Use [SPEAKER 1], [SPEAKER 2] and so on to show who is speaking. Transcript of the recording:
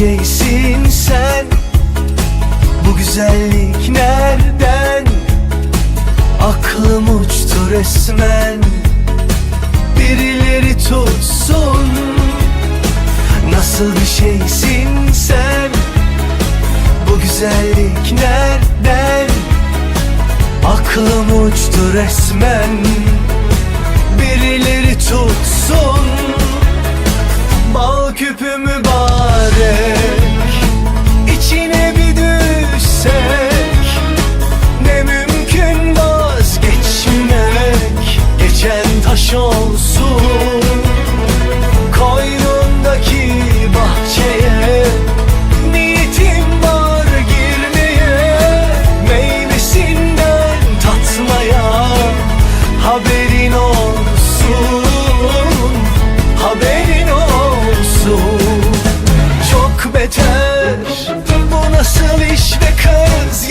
[SPEAKER 1] şeysin sen? Bu güzellik nereden? Aklım uçtu resmen. Birileri tutsun. Nasıl bir şeysin sen? Bu güzellik nereden? Aklım uçtu resmen haberin olsun Haberin olsun. Çok beter Bu nasıl iş be kız